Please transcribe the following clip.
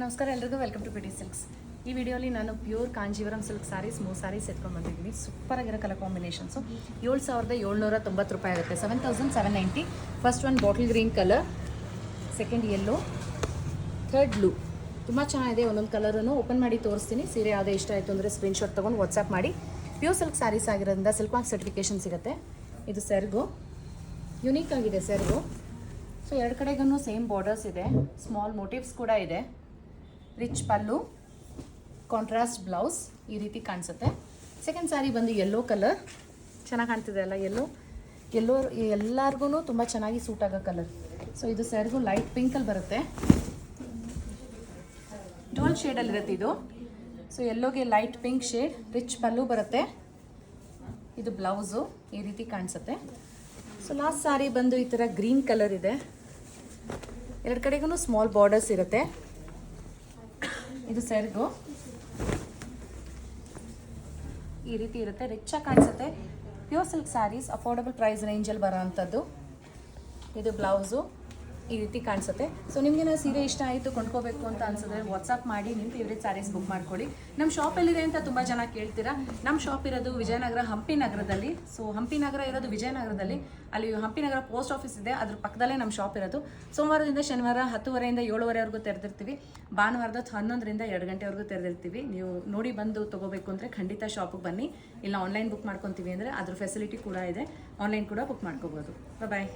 ನಮಸ್ಕಾರ, ಎಲ್ರಿಗೂ welcome to PT silks ಈ ವಿಡಿಯೋಲಿ ನಾನು ಪ್ಯೂರ್ ಕಾಂಜೀವರಂ ಸಿಲ್ಕ್ ಸಾರೀಸ್ ಮೂರು ಸಾರೀಸ್ ಎತ್ಕೊಂಡು ಬಂದಿದ್ದೀನಿ. ಸೂಪರ್ ಆಗಿರೋ ಕಲರ್ ಕಾಂಬಿನೇಷನ್ಸು ಏಳು ಸಾವಿರದ ಏಳ್ನೂರ ತೊಂಬತ್ತು ರೂಪಾಯಿ ಆಗುತ್ತೆ. Seven thousand seven ninety first one bottle green colour second yellow third blue ತುಂಬ ಚೆನ್ನಾಗಿದೆ. ಒಂದೊಂದು ಕಲರನ್ನು ಓಪನ್ ಮಾಡಿ ತೋರಿಸ್ತೀನಿ. ಸೀರೆ ಯಾವುದೇ ಇಷ್ಟ ಆಯಿತು ಅಂದರೆ ಸ್ಕ್ರೀನ್ಶಾಟ್ ತೊಗೊಂಡು ವಾಟ್ಸಪ್ ಮಾಡಿ. ಪ್ಯೂರ್ ಸಿಲ್ಕ್ ಸ್ಯಾರೀಸ್ ಆಗಿರೋದ್ರಿಂದ ಸಿಲ್ಕ್ ಮಾರ್ಕ್ ಸರ್ಟಿಫಿಕೇಷನ್ ಸಿಗುತ್ತೆ. ಇದು ಸೆರ್ಗು. ಯುನೀಕ್ ಆಗಿದೆ ಸೆರ್ಗು. ಸೊ ಎರಡು ಕಡೆಗೂ ಸೇಮ್ ಬಾರ್ಡರ್ಸ್ ಇದೆ. ಸ್ಮಾಲ್ ಮೋಟಿವ್ಸ್ ಕೂಡ ಇದೆ. ರಿಚ್ ಪಲ್ಲು ಕಾಂಟ್ರಾಸ್ಟ್ ಬ್ಲೌಸ್ ಈ ರೀತಿ ಕಾಣಿಸುತ್ತೆ. ಸೆಕೆಂಡ್ ಸ್ಯಾರಿ ಬಂದು ಯೆಲ್ಲೋ ಕಲರ್ ಚೆನ್ನಾಗಿ ಕಾಣ್ತಿದೆ ಅಲ್ಲ ಯೆಲ್ಲೋ ಎಲ್ಲೋ ಎಲ್ಲರಿಗೂ ತುಂಬ ಚೆನ್ನಾಗಿ ಸೂಟ್ ಆಗೋ ಕಲರ್ ಸೊ ಇದು ಸ್ಯಾರಿಗೂ ಲೈಟ್ ಪಿಂಕಲ್ಲಿ ಬರುತ್ತೆ. ಡೋಲ್ ಶೇಡಲ್ಲಿರುತ್ತೆ ಇದು. So ಎಲ್ಲೋಗೆ light pink shade rich pallu ಬರುತ್ತೆ. ಇದು ಬ್ಲೌಸು ಈ ರೀತಿ ಕಾಣಿಸುತ್ತೆ. ಸೊ ಲಾಸ್ಟ್ ಸಾರಿ ಬಂದು ಈ ಥರ ಗ್ರೀನ್ ಕಲರ್ ಇದೆ. ಎರಡು ಕಡೆಗೂ ಸ್ಮಾಲ್ ಬಾರ್ಡರ್ಸ್ ಇರುತ್ತೆ. ಇದು ಸೆರ್ಗು. ಈ ರೀತಿ ಇರುತ್ತೆ. ರಿಚ್ ಆಗಿ ಕಾಣಿಸುತ್ತೆ. Pure silk sarees affordable price ರೇಂಜಲ್ಲಿ ಬರೋ ಅಂಥದ್ದು ಇದು ಬ್ಲೌಸು. ಈ ರೀತಿ ಕಾಣಿಸುತ್ತೆ. ಸೊ ನಿಮ್ಗೆ ಸೀರೆ ಇಷ್ಟ ಆಯಿತು ಕೊಂಡ್ಕೋಬೇಕು ಅಂತ ಅನ್ಸಿದ್ರೆ ವಾಟ್ಸಪ್ ಮಾಡಿ, ನಿಮ್ಮ ಫೇವ್ರೇಟ್ ಸ್ಯಾರೀಸ್ ಬುಕ್ ಮಾಡ್ಕೊಳ್ಳಿ. ನಮ್ಮ ಶಾಪ್ ಎಲ್ಲಿದೆ ಅಂತ ತುಂಬ ಜನ ಕೇಳ್ತೀರಾ? ನಮ್ಮ ಶಾಪ್ ಇರೋದು ವಿಜಯನಗರ ಹಂಪಿ ನಗರದಲ್ಲಿ. ಸೊ ಹಂಪಿ ನಗರ ಇರೋದು ವಿಜಯನಗರದಲ್ಲಿ. ಅಲ್ಲಿ ಹಂಪಿ ನಗರ ಪೋಸ್ಟ್ ಆಫೀಸ್ ಇದೆ. ಅದ್ರ ಪಕ್ಕದಲ್ಲೇ ನಮ್ಮ ಶಾಪ್ ಇರೋದು. ಸೋಮವಾರದಿಂದ ಶನಿವಾರ ಹತ್ತುವರೆಯಿಂದ ಏಳುವರೆವರೆಗೂ ತೆರೆದಿರ್ತೀವಿ. ಭಾನುವಾರದ ಹನ್ನೊಂದರಿಂದ ಎರಡು ಗಂಟೆವರೆಗೂ ತೆರೆದಿರ್ತೀವಿ. ನೀವು ನೋಡಿ ಬಂದು ತೊಗೋಬೇಕು ಅಂದರೆ ಖಂಡಿತ ಶಾಪಿಗೆ ಬನ್ನಿ. ಇಲ್ಲ ಆನ್ಲೈನ್ ಬುಕ್ ಮಾಡ್ಕೊತೀವಿ ಅಂದರೆ ಅದ್ರ ಫೆಸಿಲಿಟಿ ಕೂಡ ಇದೆ. ಆನ್ಲೈನ್ ಕೂಡ ಬುಕ್ ಮಾಡ್ಕೋಬೋದು. ಬಾಯ್